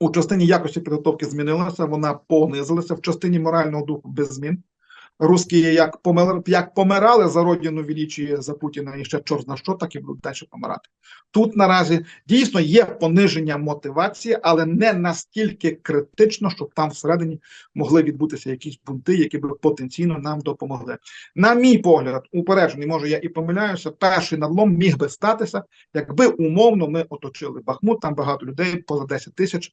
У частині якості підготовки змінилася, вона понизилася, в частині морального духу без змін. Русські як помер, як помирали за родину величі за Путіна і ще чорт на що, так і будуть далі помирати. Тут наразі дійсно є пониження мотивації, але не настільки критично, щоб там всередині могли відбутися якісь бунти, які би потенційно нам допомогли. На мій погляд, упереджений, може я і помиляюся, перший надлом міг би статися, якби умовно ми оточили Бахмут, там багато людей, поза 10 тисяч.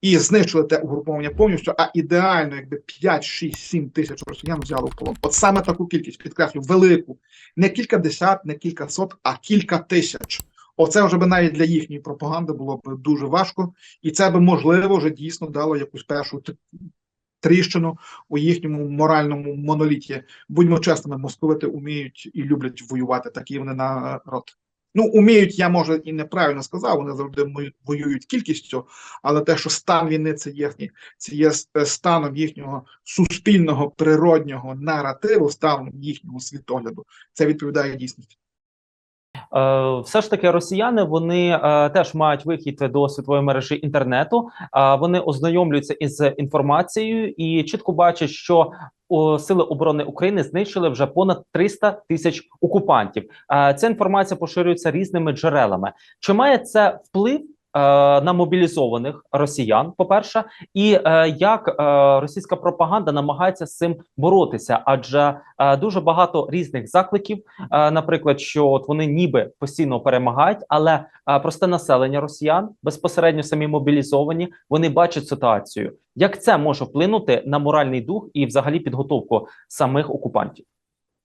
І знищили те угруповання повністю, а ідеально, якби 5, 6, 7 тисяч росіян взяли в полон. От саме таку кількість, підкреслю, велику, не кілька десят, не кілька сот, а кілька тисяч. Оце вже би навіть для їхньої пропаганди було б дуже важко, і це би можливо вже дійсно дало якусь першу тріщину у їхньому моральному моноліті. Будьмо чесними, московити вміють і люблять воювати, такі вони народ. Ну, уміють, я може і неправильно сказав, вони завжди воюють кількістю, але те, що стан війни це їхній, це є е, станом їхнього суспільного природнього наративу, станом їхнього світогляду. Це відповідає дійсності. Е, все ж таки, росіяни вони е, теж мають вихід до світової мережі інтернету. Вони ознайомлюються із інформацією і чітко бачать, що сили оборони України знищили вже понад 300 тисяч окупантів. Е, ця інформація поширюється різними джерелами. Чи має це вплив? Е, На мобілізованих росіян, по-перше, і е, як е, російська пропаганда намагається з цим боротися, адже дуже багато різних закликів наприклад, що от вони ніби постійно перемагають, але просте населення росіян безпосередньо самі мобілізовані, вони бачать ситуацію. Як це може вплинути на моральний дух і, взагалі, підготовку самих окупантів?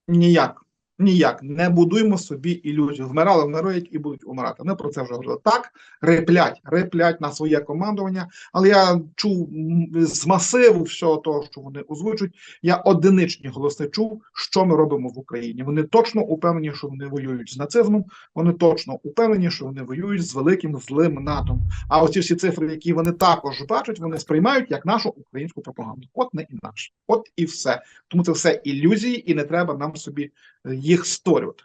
Ніяк. Ніяк не будуємо собі ілюзію. Вмирали, вмирають і будуть умирати. Ми про це вже говорили. Так, реплять, реплять на своє командування. Але я чув з масиву всього того, що вони озвучують. Я одиничні голоси чув, що ми робимо в Україні. Вони точно упевнені, що вони воюють з нацизмом. Вони точно упевнені, що вони воюють з великим злим НАТО. А оці всі цифри, які вони також бачать, вони сприймають як нашу українську пропаганду. От не інакше. От і все. Тому це все ілюзії, і не треба нам собі їх створювати.